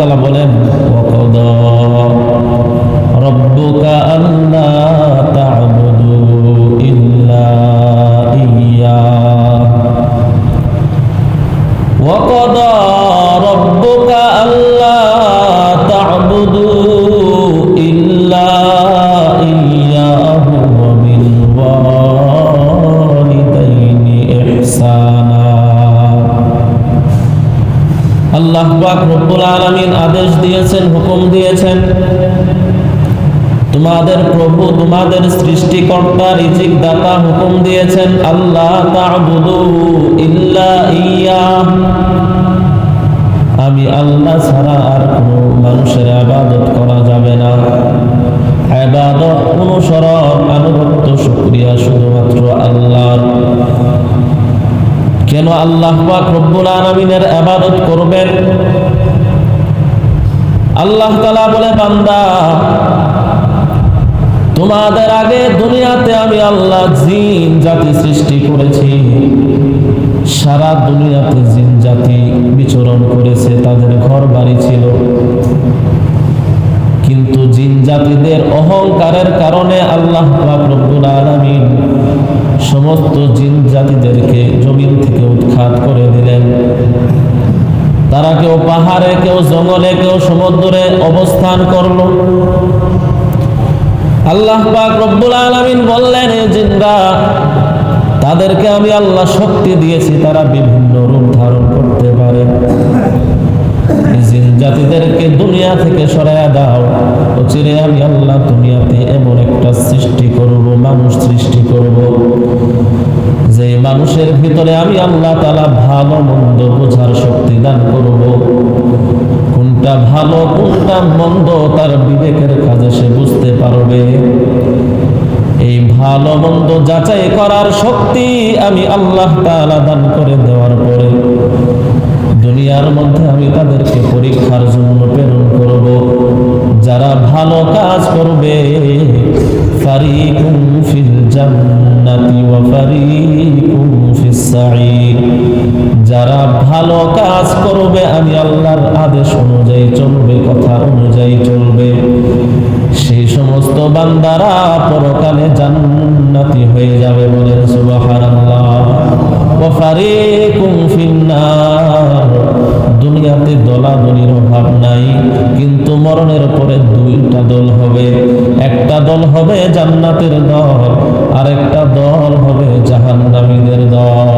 তালা বলেন রব্বুকা আল্লাহ তা'বুদু ইল্লা ইয়া। ওয়া কাদা রব্বুকা আল্লাহ তা'বুদু আল্লাহ রব্বুল আলামিন আদেশ দিয়েছেন, হুকুম দিয়েছেন, তোমাদের প্রভু, তোমাদের সৃষ্টিকর্তা রিজিক দাতা হুকুম দিয়েছেন, আল্লাহ ইল্লা ইয়া। আমি আল্লাহ ছাড়া আর কোনো মানুষের আবাদত করা যাবে না। আবাদত, অনুসরণ, আনুগত্য, শুকরিয়া শুধুমাত্র আল্লাহর। কেন আল্লাহ রব্বুল আলামিনের ইবাদত করবেন? আল্লাহ তাআলা বলে, বান্দা, তোমাদের আগে দুনিয়াতে আমি আল্লাহ জিন জাতি সৃষ্টি করেছি। সারা দুনিয়াতে জিন জাতি বিচরণ করেছে, তাদের ঘর বাড়ি ছিল। কিন্তু জিন জাতিদের অহংকারের কারণে আল্লাহ রব্বুল আলামিন সমস্ত জিন জাতিদেরকে জমিন থেকে উৎখাত করে দিলেন। তারা কেউ পাহাড়ে, কেউ জঙ্গলে, কেউ সমুদ্রে অবস্থান করল। আল্লাহ পাক রব্বুল আলামিন বললেন জিনরা, তাদেরকে আমি আল্লাহ শক্তি দিয়েছি, তারা বিভিন্ন রূপ ধারণ করতে পারে। জিন জাতিদেরকে দুনিয়া থেকে সরাইয়া দাও। চিরে আমি আল্লাহ দুনিয়াতে এমন ভিতরে আমি আল্লাহ তালা ভালো মন্দ বোঝার শক্তি দান করব। কোনটা ভালো, কোনটা মন্দ তার বিবেকের কাজে সে বুঝতে পারবে। এই ভালো মন্দ যাচাই করার শক্তি আমি আল্লাহ তাআলা দান করে দেওয়ার পরে দুনিয়ার মধ্যে আমি তাদেরকে পরীক্ষার জন্য যারা ভালো কাজ করবে, আমি আল্লাহর আদেশ অনুযায়ী চলবে, কথা অনুযায়ী চলবে। সেই সমস্ত বান্দারা পরকালে জান্নাতি হয়ে যাবে বলেন দুনিয়াতে দলাদলির অভাব নাই, কিন্তু মরণের পরে দুইটা দল হবে। একটা দল হবে জান্নাতের দল আর একটা দল হবে জাহান্নামীদের দল।